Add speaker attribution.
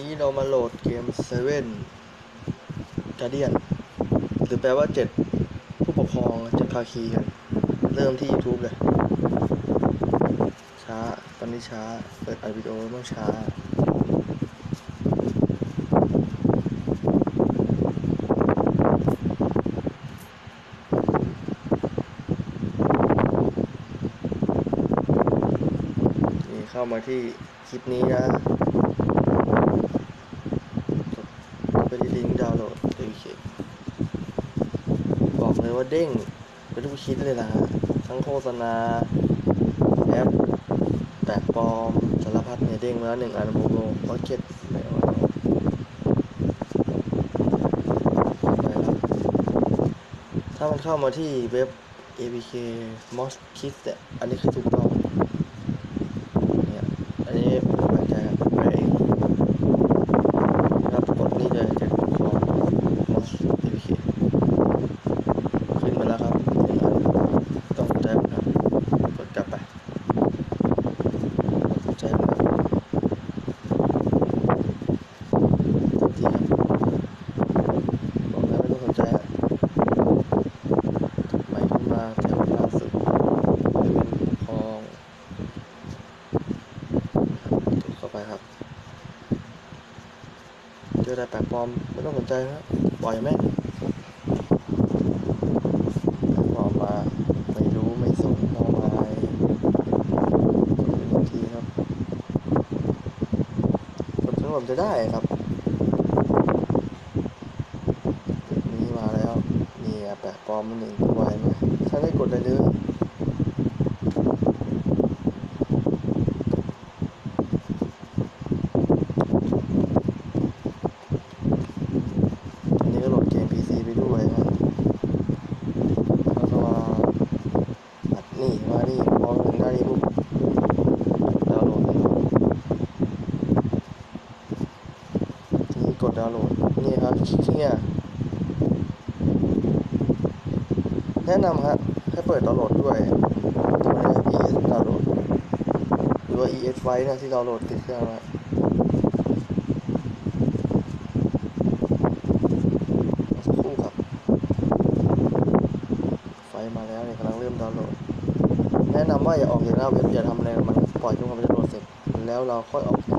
Speaker 1: นี้เรามาโหลดเกม Seven Guardian หรือแปลว่า7ผู้ปกครองเจ็ดภาคีกัน เริ่มที่ YouTube เลย ช้า ตอนนี้ช้า เปิดอัดวิดีโอต้องช้ามีเข้ามาที่คลิปนี้นะ ไปที่ลิงก์ดาวน์โหลดตัวเคบอกเลยว่าเด้งเป็นทุกชิ้นเลยนะฮะทั้งโฆษณาแอปแปลกปลอมสารพัดเนี่ยเด้งมาแล้วหนึ่งอันโมโลพ็อกเก็ตไปแล้วถ้ามันเข้ามาที่เว็บ APK mos Kit เนี่ยอันนี้คือถูกต้อง เนี่ยอันนี้ผมมั่นใจครับไปเองนะครับกดนี่เลยจะกดของ mouse apk ขึ้นมาแล้วครับหนึ่งอันต้องกดใจผมครับกดกลับไปกดใจผมครับทีครับบอกแล้วไม่ต้องสนใจฮะใหม่ขึ้นมาแถวล่าสุดจะเป็นคลอง กดเข้าไป ครับเจอแต่แปลกปลอมไม่ต้องสนใจครับปล่อยแม่งแปลกปอมมาไม่รู้ไม่สนมองอะไรบางทีครับกดจนผมจะได้ครับนี่มาแล้วนี่อะแปลกปลอมมันหนึ่งตัวไหมถ้าได้กดได้เลย อันนี้ก็โหลดเกม PC ไปด้วยนะแล้วก็มาอัดนี่มานี่พอถึงหน้านี้ปุ๊บดาวน์โหลดนี่กดดาวน์โหลดนี่ครับคลิกที่เนี่ยแนะนำครับให้เปิดดาวน์โหลดด้วยตัวนี้ ES ดาวน์โหลดหรือว่า ES ไว้นะที่ดาวน์โหลดติดเครื่องไว้ สักครู่ครับ ไฟมาแล้วเนี่ยกำลังเริ่มดาวน์โหล ไม่อย่าออกจากหน้าเว็บอย่าทำอะไรมันปล่อยจนกว่ามันจะโหลดเสร็จ แล้วเราค่อยออก